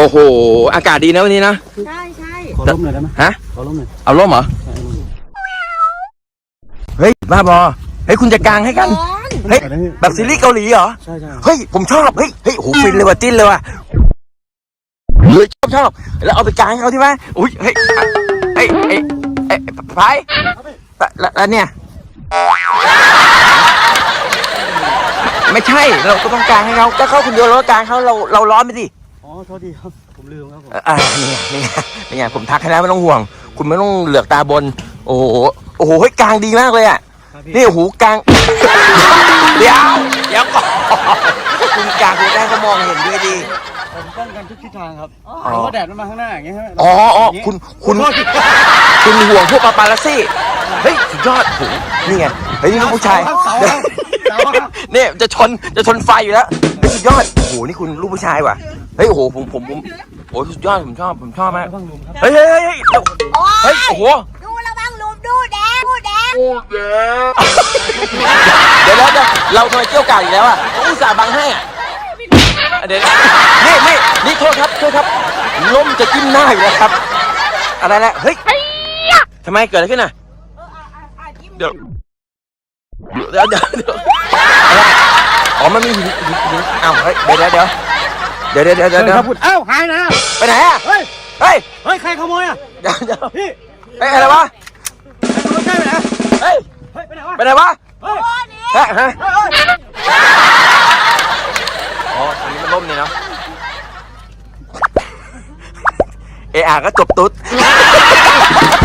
โอ้โห อากาศดีนะวันนี้นะ ใช่ใช่ขอร่มหน่อยได้ไหมฮะ ขอร่มหน่อยเอาร่มเหรอใช่ร่มเฮ้ย บ้าบอ เฮ้ย คุณจะกางให้กัน ร้อนเฮ้ยขอได้ไหมแบบซีรีส์เกาหลีเหรอ ใช่ใช่เฮ้ย ผมชอบ เฮ้ย เฮ้ยโหฟินเลยว่ะจิ้นเลยว่ะเฮ้ยชอบชอบ แล้วเอาไปกางให้เขาที่ไหมอุ้ย เฮ้ยอะเฮ้ย เฮ้ยเฮ้ยพายแล้วแล้วเนี่ย ไม่ใช่ เราก็ต้องกางให้เขาก็เข้าคนเดียวเราก็กางเขาเรา เราร้อนไปสิ อ๋อโทษทีครับ ผมลืมครับผมเอ่ออ่านี่ไงนี่ไงนี่ไงผมทักให้แล้วไม่ต้องห่วง คุณไม่ต้องเหลือกตาบน โอ้โหโอ้โหเฮ้ยกลางดีมากเลยอะครับพี่นี่โอ้โหกลาง เดี๋ยวเดี๋ยวก่อนคุณกลางคุณได้เขามองเห็นด้วยดี ผมป้องกันทุกทิศทางครับอ๋อเพราะว่าแดดมันมาข้างหน้าอย่างเงี้ยใช่ไหมอ๋ออ๋ออย่างงี้คุณคุณโทษทีคุณห่วงพวกปาปาลัสซี่ เฮ้ยสุดยอดโอ้โหนี่ไงเฮ้ยนี่ลูกผู้ชาย เสาครับเสาครับ เนี่ยจะชนจะชนไฟอยู่แล้วเฮ้ย สุดยอด โอ้โห นี่คุณลูกผู้ชายว่ะ เฮ้ย โอ้โห ผมผมผมโอ้โหสุดยอด ผมชอบ ผมชอบมากระวังหลุมครับเฮ้ยเฮ้ยเฮ้ยเฮ้ยโอ้เฮ้ย ยโอ้โห ดูระวังหลุมดูแดงดูแดงเดี๋ยวเดี๋ยวเดี๋ยวเราทำไมเกี่ยวกาดอีกแล้วอะเขาอุตส่าห์บังให้อะเดี๋ยวนี่นี่นี่โทษครับโทษครับล้มจะจิ้มหน้าอยู่แล้วครับ อะไรนะเฮ้ยทำไมเกิดอะไรขึ้นอะเดี๋ยวเดี๋ยวเดี๋ยวเดี๋ยวอะไร อ๋อมันมีหินหินหินอ้าวเฮ้ยเดี๋ยวเดี๋ยวเดี๋ยวเดี๋ยวเดี๋ยวเดี๋ยวเดี๋ยวเชิญเดี๋ยควรับคุณอ้าวหายนะไปไหนอะเฮ้ยเฮ้ยเฮ้ยใครขโมยอะเดี๋ยวเดี๋ยวพี่เฮ้ยอะไรวะใครขโมยใกล้ไปไหนเฮ้ยเฮ้ยไปไหนวะไปไหนวะเฮ้ยฮะฮะเฮ้ยเฮ้ยอ๋อตรงนี้มันล่มเนี่ยเนาะเออาก็จบตุ๊ดเบื่อจังเลยอะไปดิ